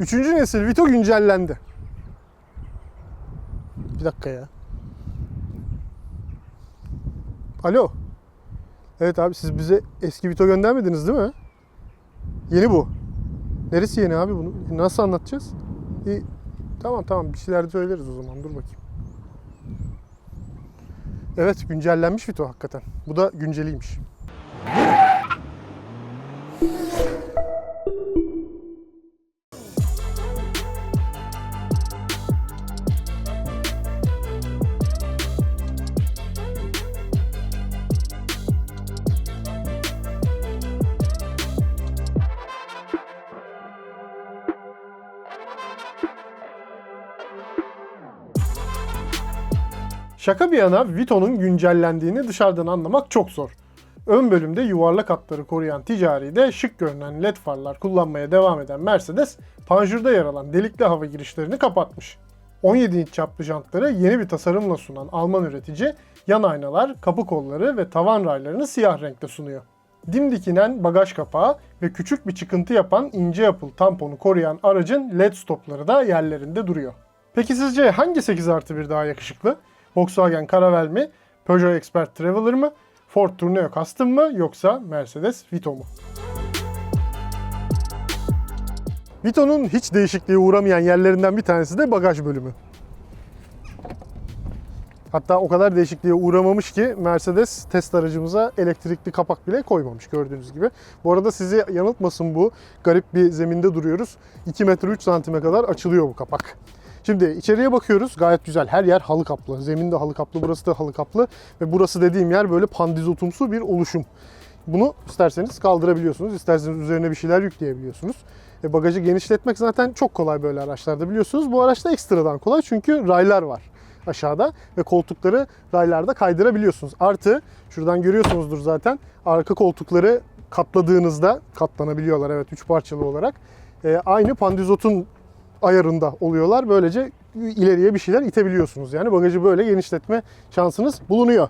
Üçüncü nesil Vito güncellendi. Bir dakika ya. Alo. Evet abi siz bize eski Vito göndermediniz değil mi? Yeni bu. Neresi yeni abi bunu? Nasıl anlatacağız? İyi. Tamam tamam bir şeyler söyleriz o zaman. Dur bakayım. Evet güncellenmiş Vito hakikaten. Bu da günceliymiş. Şaka bir yana Vito'nun güncellendiğini dışarıdan anlamak çok zor. Ön bölümde yuvarlak hatları koruyan ticari de şık görünen led farlar kullanmaya devam eden Mercedes, panjurda yer alan delikli hava girişlerini kapatmış. 17 inç çaplı jantları yeni bir tasarımla sunan Alman üretici, yan aynalar, kapı kolları ve tavan raylarını siyah renkte sunuyor. Dimdik inen bagaj kapağı ve küçük bir çıkıntı yapan ince yapılı tamponu koruyan aracın led stopları da yerlerinde duruyor. Peki sizce hangi 8 artı 1 daha yakışıklı? Volkswagen Caravelle mi? Peugeot Expert Traveler mı? Ford Tourneo Custom mı? Yoksa Mercedes Vito mu? Vito'nun hiç değişikliğe uğramayan yerlerinden bir tanesi de bagaj bölümü. Hatta o kadar değişikliğe uğramamış ki Mercedes test aracımıza elektrikli kapak bile koymamış gördüğünüz gibi. Bu arada sizi yanıltmasın bu garip bir zeminde duruyoruz. 2 metre 3 santime kadar açılıyor bu kapak. Şimdi içeriye bakıyoruz. Gayet güzel. Her yer halı kaplı. Zemin de halı kaplı, burası da halı kaplı. Ve burası dediğim yer böyle pandizotumsu bir oluşum. Bunu isterseniz kaldırabiliyorsunuz. isterseniz üzerine bir şeyler yükleyebiliyorsunuz. E, bagajı genişletmek zaten çok kolay böyle araçlarda biliyorsunuz. Bu araçta ekstradan kolay çünkü raylar var aşağıda ve koltukları raylarda kaydırabiliyorsunuz. Artı şuradan görüyorsunuzdur zaten arka koltukları katladığınızda katlanabiliyorlar evet üç parçalı olarak. E, aynı pandizotun ayarında oluyorlar. Böylece ileriye bir şeyler itebiliyorsunuz. Yani bagajı böyle genişletme şansınız bulunuyor.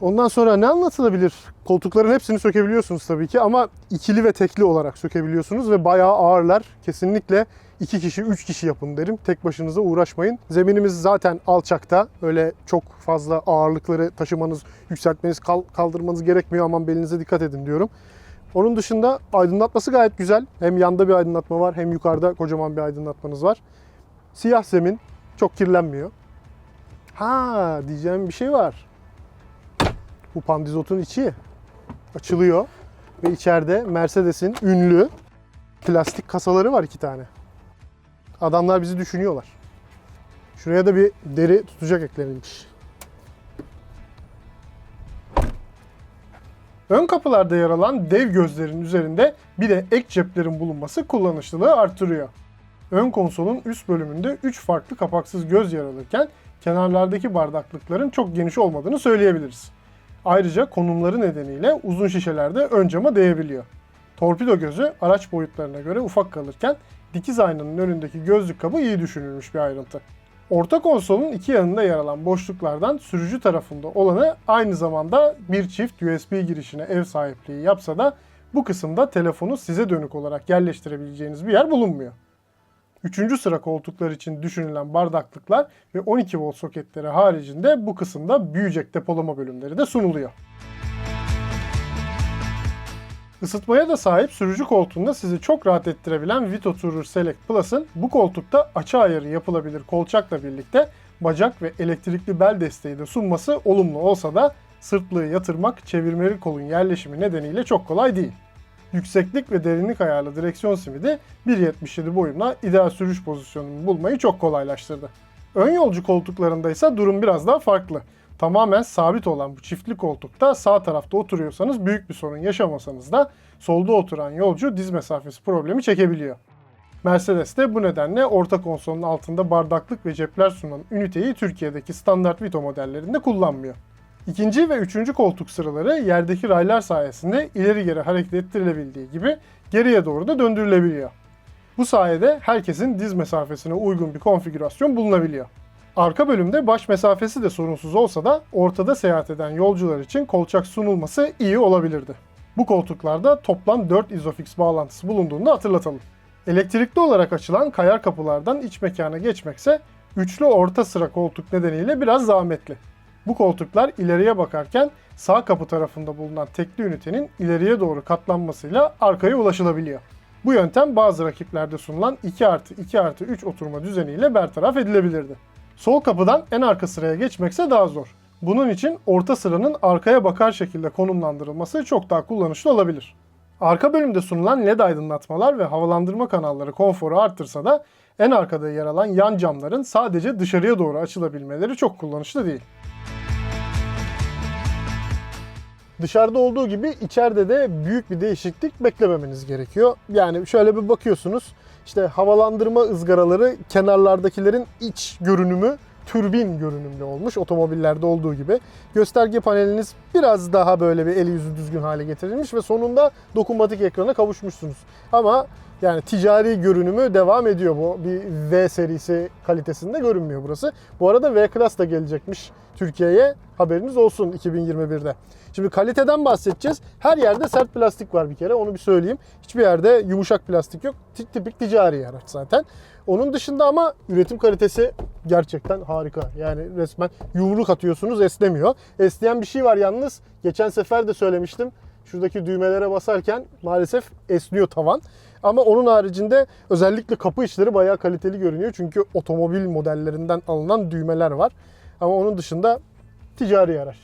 Ondan sonra ne anlatılabilir? Koltukların hepsini sökebiliyorsunuz tabii ki ama ikili ve tekli olarak sökebiliyorsunuz ve bayağı ağırlar. Kesinlikle 2 kişi, 3 kişi yapın derim. Tek başınıza uğraşmayın. Zeminimiz zaten alçakta. Öyle çok fazla ağırlıkları taşımanız, yükseltmeniz, kaldırmanız gerekmiyor. Aman belinize dikkat edin diyorum. Onun dışında aydınlatması gayet güzel. Hem yanda bir aydınlatma var hem yukarıda kocaman bir aydınlatmanız var. Siyah zemin çok kirlenmiyor. Ha diyeceğim bir şey var. Bu pandizotun içi açılıyor ve içeride Mercedes'in ünlü plastik kasaları var iki tane. Adamlar bizi düşünüyorlar. Şuraya da bir deri tutacak eklenilmiş. Ön kapılarda yer alan dev gözlerin üzerinde bir de ek ceplerin bulunması kullanışlılığı artırıyor. Ön konsolun üst bölümünde 3 farklı kapaksız göz yer alırken kenarlardaki bardaklıkların çok geniş olmadığını söyleyebiliriz. Ayrıca konumları nedeniyle uzun şişelerde ön cama değebiliyor. Torpido gözü araç boyutlarına göre ufak kalırken dikiz aynanın önündeki gözlük kabı iyi düşünülmüş bir ayrıntı. Orta konsolun iki yanında yer alan boşluklardan sürücü tarafında olanı aynı zamanda bir çift USB girişine ev sahipliği yapsa da bu kısımda telefonu size dönük olarak yerleştirebileceğiniz bir yer bulunmuyor. Üçüncü sıra koltuklar için düşünülen bardaklıklar ve 12 volt soketleri haricinde bu kısımda büyüyecek depolama bölümleri de sunuluyor. Isıtmaya da sahip sürücü koltuğunda sizi çok rahat ettirebilen Vito Tourer Select Plus'ın bu koltukta açı ayarı yapılabilir kolçakla birlikte bacak ve elektrikli bel desteği de sunması olumlu olsa da sırtlığı yatırmak çevirmeli kolun yerleşimi nedeniyle çok kolay değil. Yükseklik ve derinlik ayarlı direksiyon simidi 1.77 boyumla ideal sürüş pozisyonunu bulmayı çok kolaylaştırdı. Ön yolcu koltuklarında ise durum biraz daha farklı tamamen sabit olan bu çiftli koltukta sağ tarafta oturuyorsanız büyük bir sorun yaşamasanız da solda oturan yolcu diz mesafesi problemi çekebiliyor. Mercedes de bu nedenle orta konsolun altında bardaklık ve cepler sunan üniteyi Türkiye'deki standart Vito modellerinde kullanmıyor. İkinci ve üçüncü koltuk sıraları yerdeki raylar sayesinde ileri geri hareket ettirilebildiği gibi geriye doğru da döndürülebiliyor. Bu sayede herkesin diz mesafesine uygun bir konfigürasyon bulunabiliyor. Arka bölümde baş mesafesi de sorunsuz olsa da ortada seyahat eden yolcular için kolçak sunulması iyi olabilirdi. Bu koltuklarda toplam 4 Isofix bağlantısı bulunduğunu hatırlatalım. Elektrikli olarak açılan kayar kapılardan iç mekana geçmekse üçlü orta sıra koltuk nedeniyle biraz zahmetli. Bu koltuklar ileriye bakarken sağ kapı tarafında bulunan tekli ünitenin ileriye doğru katlanmasıyla arkaya ulaşılabiliyor. Bu yöntem bazı rakiplerde sunulan 2 artı 2 artı 3 oturma düzeniyle bertaraf edilebilirdi. Sol kapıdan en arka sıraya geçmekse daha zor. Bunun için orta sıranın arkaya bakar şekilde konumlandırılması çok daha kullanışlı olabilir. Arka bölümde sunulan LED aydınlatmalar ve havalandırma kanalları konforu artırsa da en arkada yer alan yan camların sadece dışarıya doğru açılabilmeleri çok kullanışlı değil. Dışarıda olduğu gibi içeride de büyük bir değişiklik beklememeniz gerekiyor. Yani şöyle bir bakıyorsunuz işte havalandırma ızgaraları kenarlardakilerin iç görünümü türbin görünümlü olmuş otomobillerde olduğu gibi. Gösterge paneliniz biraz daha böyle bir eli yüzü düzgün hale getirilmiş ve sonunda dokunmatik ekrana kavuşmuşsunuz. Ama yani ticari görünümü devam ediyor bu. Bir V serisi kalitesinde görünmüyor burası. Bu arada V Class da gelecekmiş Türkiye'ye. Haberiniz olsun 2021'de. Şimdi kaliteden bahsedeceğiz. Her yerde sert plastik var bir kere onu bir söyleyeyim. Hiçbir yerde yumuşak plastik yok. Tip- Tipik ticari araç zaten. Onun dışında ama üretim kalitesi gerçekten harika. Yani resmen yumruk atıyorsunuz esnemiyor. Esneyen bir şey var yalnız. Geçen sefer de söylemiştim. Şuradaki düğmelere basarken maalesef esniyor tavan. Ama onun haricinde özellikle kapı içleri bayağı kaliteli görünüyor. Çünkü otomobil modellerinden alınan düğmeler var. Ama onun dışında ticari araç.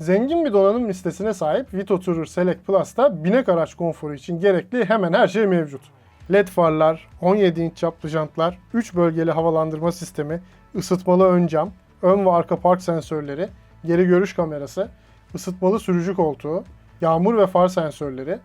Zengin bir donanım listesine sahip Vito Tourer Select Plus'ta binek araç konforu için gerekli hemen her şey mevcut. LED farlar, 17 inç çaplı jantlar, 3 bölgeli havalandırma sistemi, ısıtmalı ön cam, ön ve arka park sensörleri, geri görüş kamerası, ısıtmalı sürücü koltuğu, yağmur ve far sensörleri,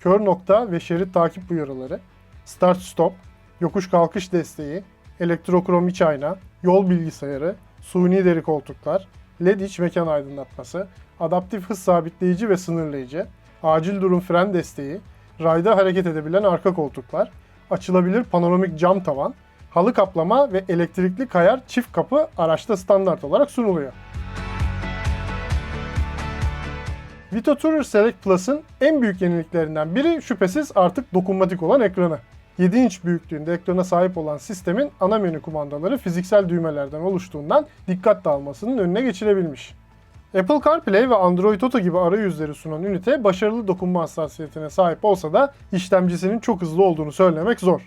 kör nokta ve şerit takip uyarıları, start stop, yokuş kalkış desteği, elektrokrom iç ayna, yol bilgisayarı, suni deri koltuklar, LED iç mekan aydınlatması, adaptif hız sabitleyici ve sınırlayıcı, acil durum fren desteği, rayda hareket edebilen arka koltuklar, açılabilir panoramik cam tavan, halı kaplama ve elektrikli kayar çift kapı araçta standart olarak sunuluyor. Vito Tourer Select Plus'ın en büyük yeniliklerinden biri şüphesiz artık dokunmatik olan ekranı. 7 inç büyüklüğünde ekrana sahip olan sistemin ana menü kumandaları fiziksel düğmelerden oluştuğundan dikkat dağılmasının önüne geçilebilmiş. Apple CarPlay ve Android Auto gibi arayüzleri sunan ünite başarılı dokunma hassasiyetine sahip olsa da işlemcisinin çok hızlı olduğunu söylemek zor.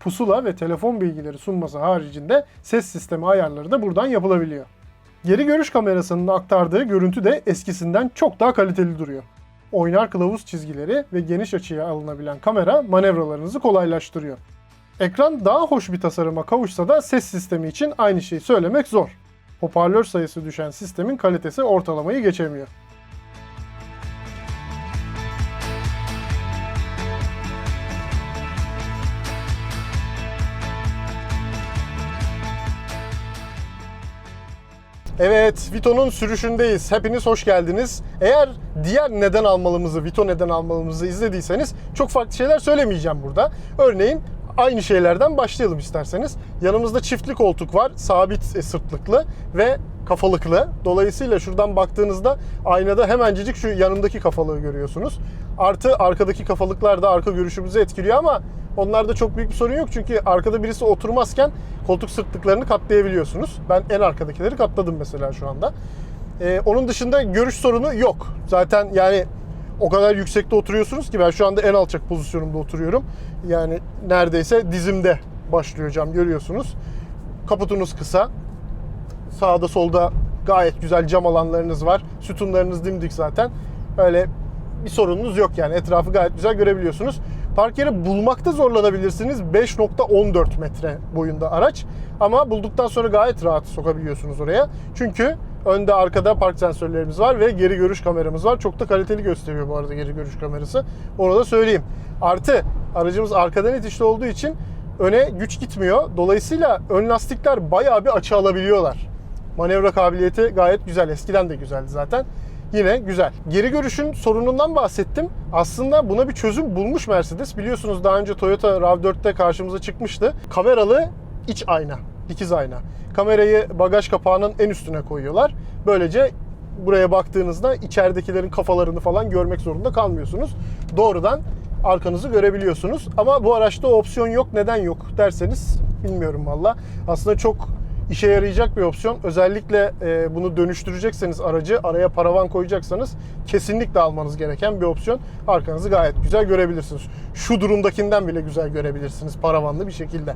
Pusula ve telefon bilgileri sunması haricinde ses sistemi ayarları da buradan yapılabiliyor. Geri görüş kamerasının aktardığı görüntü de eskisinden çok daha kaliteli duruyor. Oynar kılavuz çizgileri ve geniş açıya alınabilen kamera manevralarınızı kolaylaştırıyor. Ekran daha hoş bir tasarıma kavuşsa da ses sistemi için aynı şeyi söylemek zor. Hoparlör sayısı düşen sistemin kalitesi ortalamayı geçemiyor. Evet, Vito'nun sürüşündeyiz. Hepiniz hoş geldiniz. Eğer diğer neden almalımızı, Vito neden almalımızı izlediyseniz çok farklı şeyler söylemeyeceğim burada. Örneğin aynı şeylerden başlayalım isterseniz. Yanımızda çiftli koltuk var, sabit e, sırtlıklı ve kafalıklı. Dolayısıyla şuradan baktığınızda aynada hemencecik şu yanımdaki kafalığı görüyorsunuz. Artı arkadaki kafalıklar da arka görüşümüzü etkiliyor ama onlarda çok büyük bir sorun yok çünkü arkada birisi oturmazken koltuk sırtlıklarını katlayabiliyorsunuz. Ben en arkadakileri katladım mesela şu anda. Ee, onun dışında görüş sorunu yok. Zaten yani o kadar yüksekte oturuyorsunuz ki ben şu anda en alçak pozisyonumda oturuyorum. Yani neredeyse dizimde başlıyor cam görüyorsunuz. Kaputunuz kısa. Sağda solda gayet güzel cam alanlarınız var. Sütunlarınız dimdik zaten. Öyle bir sorununuz yok yani. Etrafı gayet güzel görebiliyorsunuz. Park yeri bulmakta zorlanabilirsiniz. 5.14 metre boyunda araç. Ama bulduktan sonra gayet rahat sokabiliyorsunuz oraya. Çünkü önde arkada park sensörlerimiz var ve geri görüş kameramız var. Çok da kaliteli gösteriyor bu arada geri görüş kamerası. Onu da söyleyeyim. Artı aracımız arkadan itişli olduğu için öne güç gitmiyor. Dolayısıyla ön lastikler bayağı bir açı alabiliyorlar. Manevra kabiliyeti gayet güzel. Eskiden de güzeldi zaten. Yine güzel. Geri görüşün sorunundan bahsettim. Aslında buna bir çözüm bulmuş Mercedes. Biliyorsunuz daha önce Toyota RAV4'te karşımıza çıkmıştı. Kameralı iç ayna, dikiz ayna. Kamerayı bagaj kapağının en üstüne koyuyorlar. Böylece buraya baktığınızda içeridekilerin kafalarını falan görmek zorunda kalmıyorsunuz. Doğrudan arkanızı görebiliyorsunuz. Ama bu araçta opsiyon yok. Neden yok derseniz bilmiyorum valla. Aslında çok işe yarayacak bir opsiyon. Özellikle e, bunu dönüştürecekseniz aracı araya paravan koyacaksanız kesinlikle almanız gereken bir opsiyon. Arkanızı gayet güzel görebilirsiniz. Şu durumdakinden bile güzel görebilirsiniz paravanlı bir şekilde.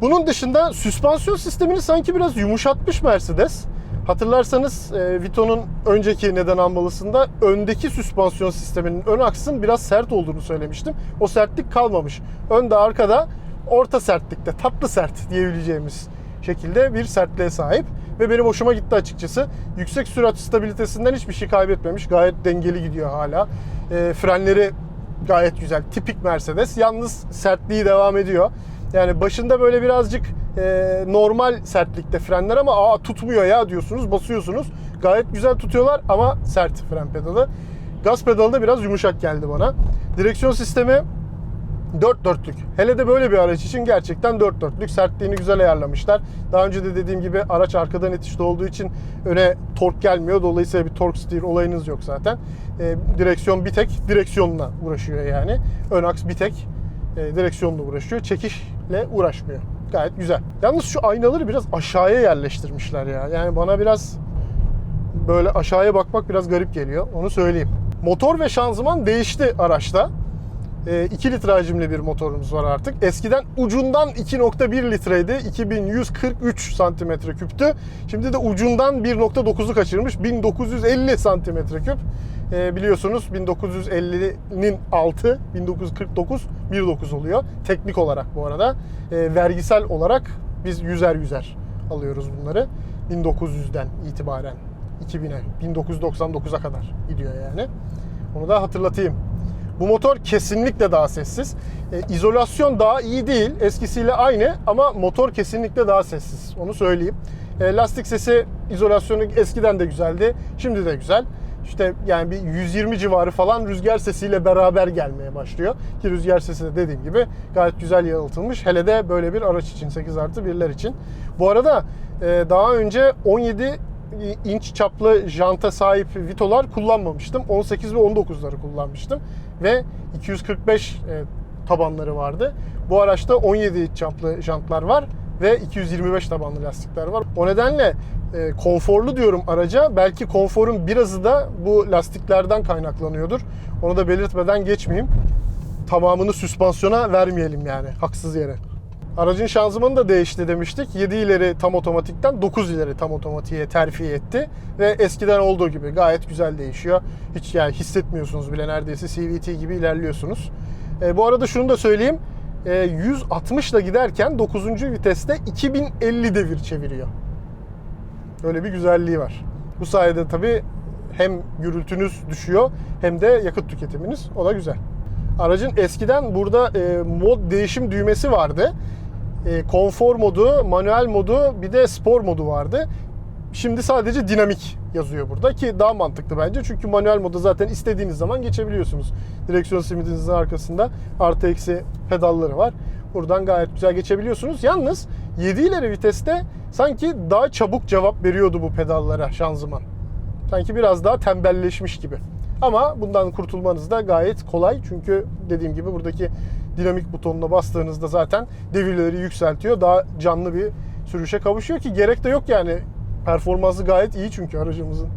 Bunun dışında süspansiyon sistemini sanki biraz yumuşatmış Mercedes. Hatırlarsanız e, Vito'nun önceki neden almalısında öndeki süspansiyon sisteminin ön aksın biraz sert olduğunu söylemiştim. O sertlik kalmamış. Önde arkada orta sertlikte tatlı sert diyebileceğimiz şekilde bir sertliğe sahip. Ve benim hoşuma gitti açıkçası. Yüksek sürat stabilitesinden hiçbir şey kaybetmemiş. Gayet dengeli gidiyor hala. E, frenleri gayet güzel. Tipik Mercedes. Yalnız sertliği devam ediyor. Yani başında böyle birazcık e, normal sertlikte frenler ama aa tutmuyor ya diyorsunuz, basıyorsunuz. Gayet güzel tutuyorlar ama sert fren pedalı. Gaz pedalı da biraz yumuşak geldi bana. Direksiyon sistemi dört dörtlük. Hele de böyle bir araç için gerçekten dört dörtlük. Sertliğini güzel ayarlamışlar. Daha önce de dediğim gibi araç arkadan itişli olduğu için öne tork gelmiyor. Dolayısıyla bir tork steer olayınız yok zaten. E, direksiyon bir tek direksiyonla uğraşıyor yani. Ön aks bir tek e, direksiyonla uğraşıyor. Çekişle uğraşmıyor. Gayet güzel. Yalnız şu aynaları biraz aşağıya yerleştirmişler ya. Yani bana biraz böyle aşağıya bakmak biraz garip geliyor. Onu söyleyeyim. Motor ve şanzıman değişti araçta. E, 2 litre hacimli bir motorumuz var artık. Eskiden ucundan 2.1 litreydi. 2143 santimetre küptü. Şimdi de ucundan 1.9'u kaçırmış. 1950 santimetre küp. E, biliyorsunuz 1950'nin altı 1949 1.9 oluyor. Teknik olarak bu arada. E, vergisel olarak biz yüzer yüzer alıyoruz bunları. 1900'den itibaren 2000'e 1999'a kadar gidiyor yani. Onu da hatırlatayım. Bu motor kesinlikle daha sessiz. E, izolasyon daha iyi değil. Eskisiyle aynı ama motor kesinlikle daha sessiz. Onu söyleyeyim. E, lastik sesi izolasyonu eskiden de güzeldi. Şimdi de güzel. İşte yani bir 120 civarı falan rüzgar sesiyle beraber gelmeye başlıyor. Ki rüzgar sesi de dediğim gibi gayet güzel yalıtılmış. Hele de böyle bir araç için 8 artı 1'ler için. Bu arada e, daha önce 17 inç çaplı janta sahip Vito'lar kullanmamıştım. 18 ve 19'ları kullanmıştım. Ve 245 e, tabanları vardı. Bu araçta 17 inç çaplı jantlar var ve 225 tabanlı lastikler var. O nedenle e, konforlu diyorum araca. Belki konforun birazı da bu lastiklerden kaynaklanıyordur. Onu da belirtmeden geçmeyeyim. Tamamını süspansiyona vermeyelim yani haksız yere. Aracın şanzımanı da değişti demiştik. 7 ileri tam otomatikten 9 ileri tam otomatiğe terfi etti. Ve eskiden olduğu gibi gayet güzel değişiyor. Hiç yani hissetmiyorsunuz bile neredeyse CVT gibi ilerliyorsunuz. E, bu arada şunu da söyleyeyim. E, 160 ile giderken 9. viteste 2050 devir çeviriyor. Öyle bir güzelliği var. Bu sayede tabii hem gürültünüz düşüyor hem de yakıt tüketiminiz. O da güzel. Aracın eskiden burada e, mod değişim düğmesi vardı. E, konfor modu, manuel modu bir de spor modu vardı. Şimdi sadece dinamik yazıyor burada ki daha mantıklı bence. Çünkü manuel moda zaten istediğiniz zaman geçebiliyorsunuz. Direksiyon simidinizin arkasında artı eksi pedalları var. Buradan gayet güzel geçebiliyorsunuz. Yalnız 7 ileri viteste sanki daha çabuk cevap veriyordu bu pedallara şanzıman. Sanki biraz daha tembelleşmiş gibi. Ama bundan kurtulmanız da gayet kolay. Çünkü dediğim gibi buradaki dinamik butonuna bastığınızda zaten devirleri yükseltiyor. Daha canlı bir sürüşe kavuşuyor ki gerek de yok yani. Performansı gayet iyi çünkü aracımızın.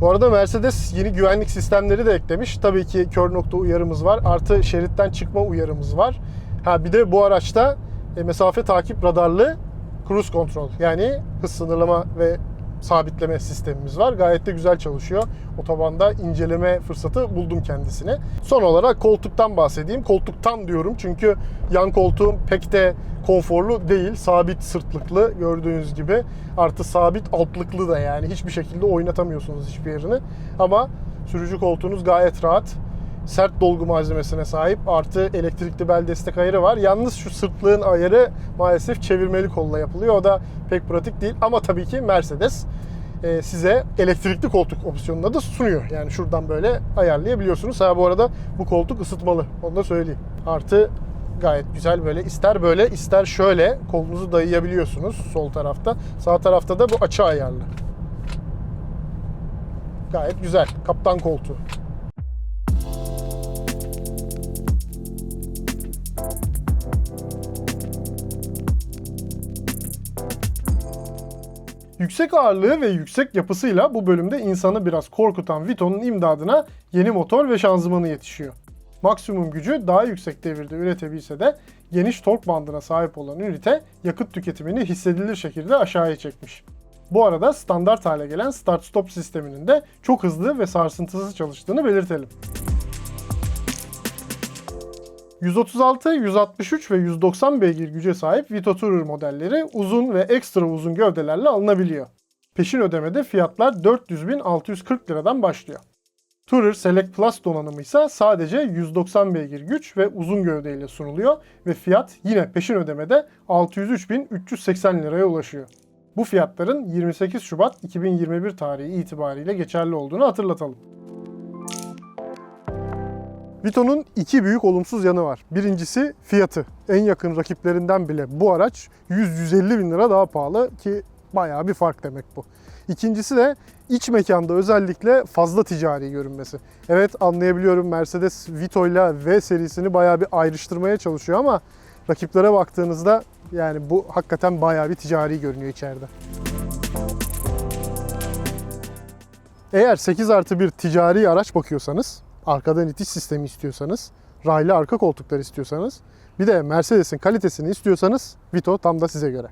Bu arada Mercedes yeni güvenlik sistemleri de eklemiş. Tabii ki kör nokta uyarımız var. Artı şeritten çıkma uyarımız var. Ha bir de bu araçta e, mesafe takip radarlı cruise control yani hız sınırlama ve sabitleme sistemimiz var. Gayet de güzel çalışıyor. Otobanda inceleme fırsatı buldum kendisine. Son olarak koltuktan bahsedeyim. Koltuktan diyorum çünkü yan koltuğum pek de konforlu değil. Sabit sırtlıklı gördüğünüz gibi. Artı sabit altlıklı da yani. Hiçbir şekilde oynatamıyorsunuz hiçbir yerini. Ama sürücü koltuğunuz gayet rahat sert dolgu malzemesine sahip. Artı elektrikli bel destek ayarı var. Yalnız şu sırtlığın ayarı maalesef çevirmeli kolla yapılıyor. O da pek pratik değil. Ama tabii ki Mercedes e, size elektrikli koltuk opsiyonunu da sunuyor. Yani şuradan böyle ayarlayabiliyorsunuz. Ha bu arada bu koltuk ısıtmalı. Onu da söyleyeyim. Artı gayet güzel böyle ister böyle ister şöyle kolunuzu dayayabiliyorsunuz sol tarafta. Sağ tarafta da bu açı ayarlı. Gayet güzel. Kaptan koltuğu. Yüksek ağırlığı ve yüksek yapısıyla bu bölümde insanı biraz korkutan Vito'nun imdadına yeni motor ve şanzımanı yetişiyor. Maksimum gücü daha yüksek devirde üretebilse de geniş tork bandına sahip olan ünite yakıt tüketimini hissedilir şekilde aşağıya çekmiş. Bu arada standart hale gelen start-stop sisteminin de çok hızlı ve sarsıntısız çalıştığını belirtelim. 136, 163 ve 190 beygir güce sahip Vito Tourer modelleri uzun ve ekstra uzun gövdelerle alınabiliyor. Peşin ödemede fiyatlar 400.640 liradan başlıyor. Tourer Select Plus donanımı ise sadece 190 beygir güç ve uzun gövdeyle sunuluyor ve fiyat yine peşin ödemede 603.380 liraya ulaşıyor. Bu fiyatların 28 Şubat 2021 tarihi itibariyle geçerli olduğunu hatırlatalım. Vito'nun iki büyük olumsuz yanı var. Birincisi fiyatı. En yakın rakiplerinden bile bu araç 100-150 bin lira daha pahalı ki bayağı bir fark demek bu. İkincisi de iç mekanda özellikle fazla ticari görünmesi. Evet anlayabiliyorum Mercedes Vito ile V serisini bayağı bir ayrıştırmaya çalışıyor ama rakiplere baktığınızda yani bu hakikaten bayağı bir ticari görünüyor içeride. Eğer 8 artı bir ticari araç bakıyorsanız, arkadan itiş sistemi istiyorsanız, raylı arka koltuklar istiyorsanız, bir de Mercedes'in kalitesini istiyorsanız Vito tam da size göre.